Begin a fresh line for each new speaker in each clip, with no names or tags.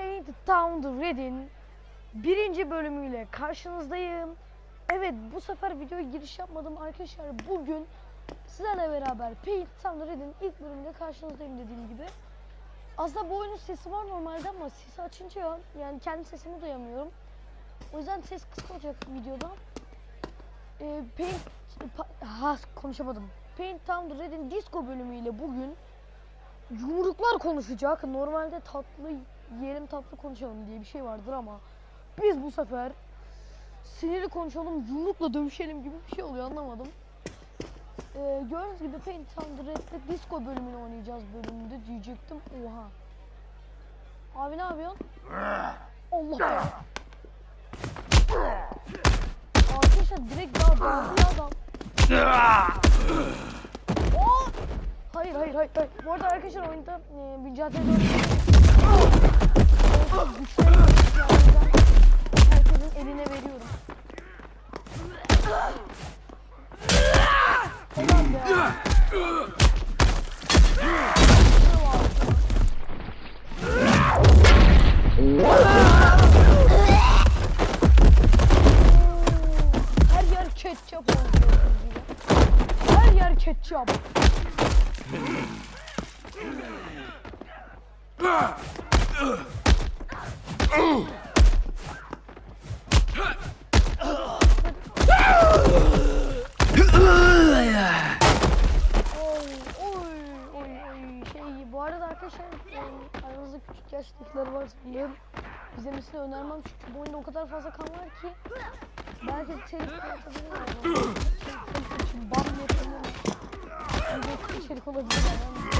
Paint Town Red'in birinci bölümüyle karşınızdayım. Evet bu sefer videoya giriş yapmadım arkadaşlar. Bugün sizlerle beraber Paint Town Red'in ilk bölümünde karşınızdayım dediğim gibi. Aslında bu oyunun sesi var normalde ama sesi açınca yani kendi sesimi duyamıyorum. O yüzden ses kısık olacak videoda. Ee, Paint pa- ha konuşamadım. Paint Town Red'in disco bölümüyle bugün yumruklar konuşacak. Normalde tatlı yiyelim tatlı konuşalım diye bir şey vardır ama biz bu sefer sinirli konuşalım yumrukla dövüşelim gibi bir şey oluyor anlamadım. Ee, gördüğünüz gibi Paint Town Red'de disco bölümünü oynayacağız bölümünde diyecektim. Oha. Abi ne yapıyorsun? Allah be. Arkadaşlar direkt daha dövdü adam. Oo! Hayır hayır hayır. hayır. Bu arada arkadaşlar oyunda e, mücadele herkesin eline veriyorum. Her yer ketçap oldu. Her yer ketçap. Oy oy oy oy şey bu arada arkadaşlar yani aranızda küçük yaştakiler varsa biliyorum izlemesini önermem çünkü bu oyunda o kadar fazla kan var ki belki atabilirler. Telif için ban yapabilirler. Ücretli içerik olabilir yani.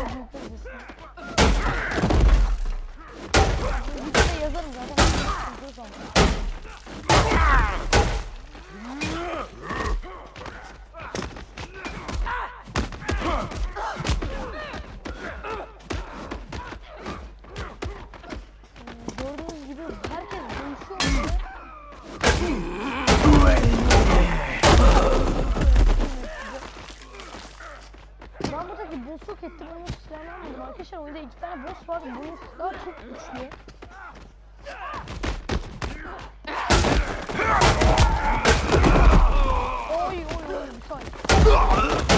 Ben buradaki boss yok ettim ama silahını almadım. Arkadaşlar oyunda iki tane boss var. Bunun silahı çok güçlü. Oy oy oy bir saniye.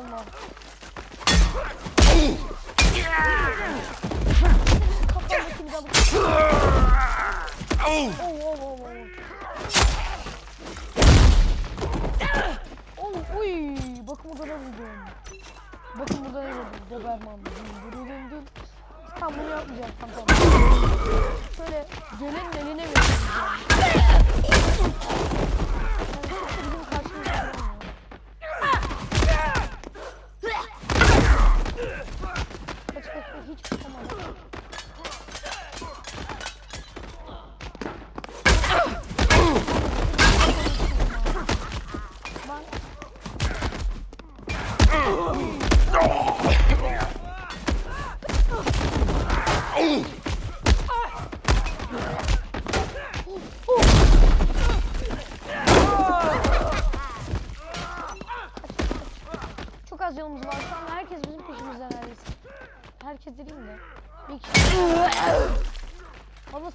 Eyvallah. Kafamdaki bir bakayım. Oh, oh, oh, oh. Oh, uy, bakın burada ne buldum. Bakın burada ne buldum. Doberman. Dın, dın, dın, dın. Tamam bunu yapmayacağım. Tamam tamam. Şöyle gelenin eline vereceğim.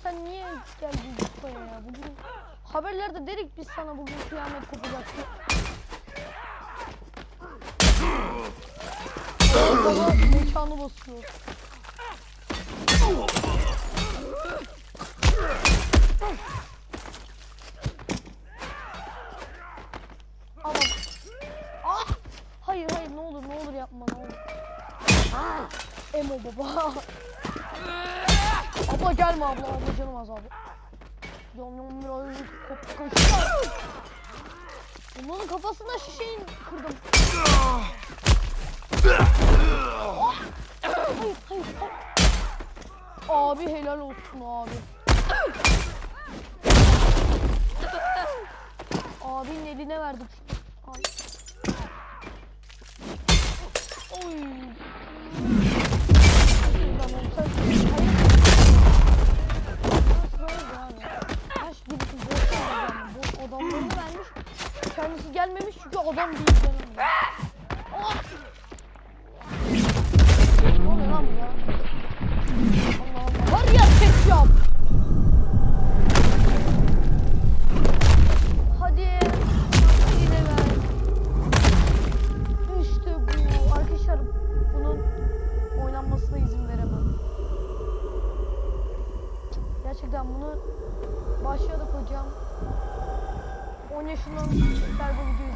Sen niye geldin Bitcoin'e ya? Bugün haberlerde dedik biz sana bugün kıyamet kopacak. Baba mekanı basıyor. Ama ah! Hayır hayır ne olur ne olur yapma ne olur. Emo baba. Abla gelme abla abla canım az abi. Yom yom biraz kop kaçtı. Onların kafasına şişeyi kırdım. Ah! Hayır hayır hayır. Abi helal olsun abi. verdik. Çünkü adam değil canım. Oh! Ne oluyor lan bu ya? Allah Allah. Var ya ketçap. Hadi. Yine ver. İşte bu. Arkadaşlar bunun oynanmasına izin veremem. Gerçekten bunu başlığa da koyacağım. 10 yaşından küçükler bu videoyu.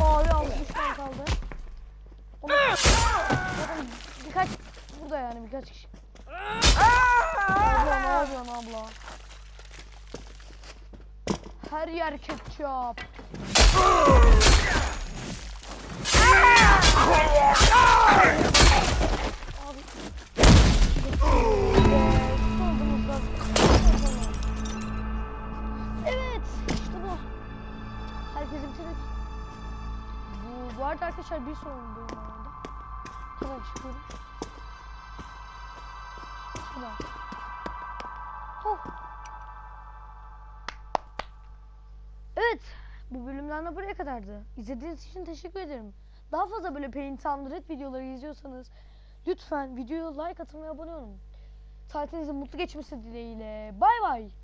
Abi 60 tane kaldı. Onu, zaten birkaç burada yani birkaç kişi. Yapıyorsun abla? Her yer ketçap. Evet, işte bu. Herkesi bitirdik. Bu, bu arada arkadaşlar bir sorun benim arada. Hemen çıkıyorum. Şuradan. Oh. Evet. Bu bölümden de buraya kadardı. İzlediğiniz için teşekkür ederim. Daha fazla böyle Paint Red videoları izliyorsanız lütfen videoya like atın ve abone olun. Tatilinizin mutlu geçmesi dileğiyle. Bay bay.